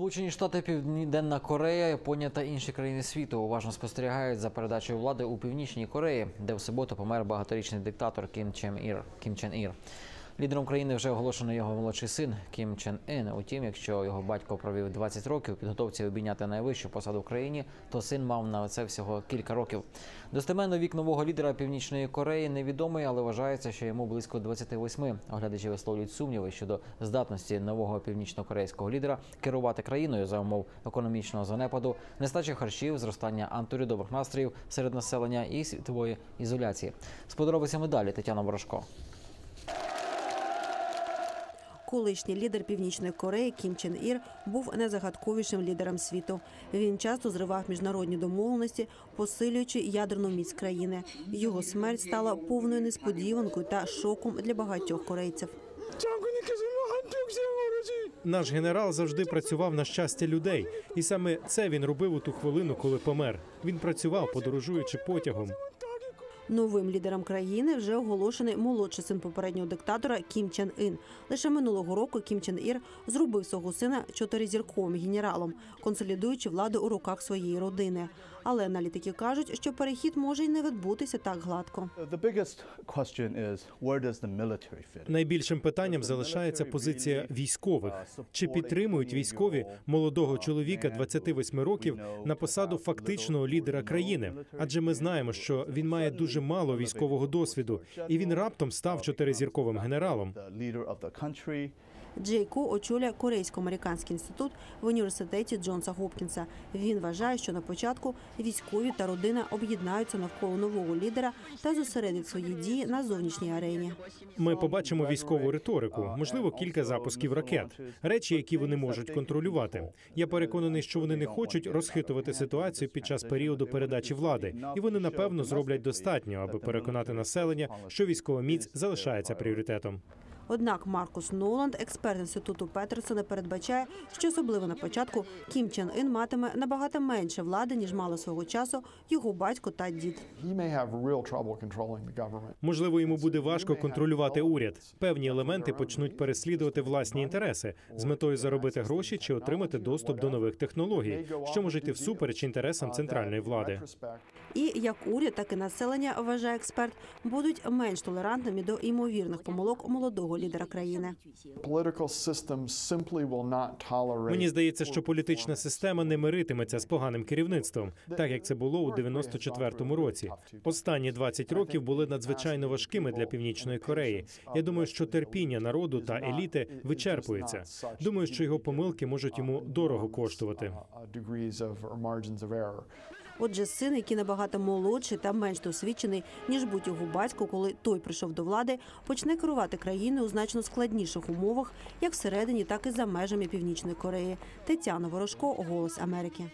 Сполучені Штати, Південна Корея, Японія та інші країни світу уважно спостерігають за передачею влади у північній Кореї, де в суботу помер багаторічний диктатор Кім Чен Ір. Кім Чен Ір. Лідером країни вже оголошено його молодший син Кім Чен Ін. Утім, якщо його батько провів 20 років у підготовці обійняти найвищу посаду в країні, то син мав на це всього кілька років. Достеменно вік нового лідера Північної Кореї невідомий, але вважається, що йому близько 28. Оглядачі висловлюють сумніви щодо здатності нового північно-корейського лідера керувати країною за умов економічного занепаду, нестачі харчів, зростання антирядових настроїв серед населення і світової ізоляції. З подробицями далі Тетяна Ворожко. Колишній лідер Північної Кореї Кім Чен Ір був незагадковішим лідером світу. Він часто зривав міжнародні домовленості, посилюючи ядерну міць країни. Його смерть стала повною несподіванкою та шоком для багатьох корейців. Наш генерал завжди працював на щастя людей, і саме це він робив у ту хвилину, коли помер. Він працював, подорожуючи потягом. Новим лідером країни вже оголошений молодший син попереднього диктатора Кім Чен Ін. Лише минулого року Кім Чен Ір зробив свого сина чотиризірковим генералом, консолідуючи владу у руках своєї родини. Але аналітики кажуть, що перехід може й не відбутися так гладко. Найбільшим питанням залишається позиція військових. Чи підтримують військові молодого чоловіка 28 років на посаду фактичного лідера країни? Адже ми знаємо, що він має дуже мало військового досвіду, і він раптом став чотиризірковим генералом. Джей Ко очолює Корейсько-американський інститут в університеті Джонса Гопкінса. Він вважає, що на початку військові та родина об'єднаються навколо нового лідера та зосередять свої дії на зовнішній арені. Ми побачимо військову риторику, можливо, кілька запусків ракет, речі, які вони можуть контролювати. Я переконаний, що вони не хочуть розхитувати ситуацію під час періоду передачі влади, і вони напевно зроблять достатньо, аби переконати населення, що військова міць залишається пріоритетом. Однак Маркус Ноланд, експерт інституту Петерсона, передбачає, що особливо на початку Кім Чен Ін матиме набагато менше влади ніж мало свого часу його батько та дід. Можливо, йому буде важко контролювати уряд. Певні елементи почнуть переслідувати власні інтереси з метою заробити гроші чи отримати доступ до нових технологій, що може йти всупереч інтересам центральної влади. І як уряд, так і населення, вважає експерт, будуть менш толерантними до ймовірних помилок молодого лідера країни. Мені здається, що політична система не миритиметься з поганим керівництвом, так як це було у 94-му році. Останні 20 років були надзвичайно важкими для північної Кореї. Я думаю, що терпіння народу та еліти вичерпується. Думаю, що його помилки можуть йому дорого коштувати. Отже, син, який набагато молодший та менш досвідчений, ніж будь його батько, коли той прийшов до влади, почне керувати країною у значно складніших умовах, як всередині, так і за межами Північної Кореї. Тетяна Ворожко, Голос Америки.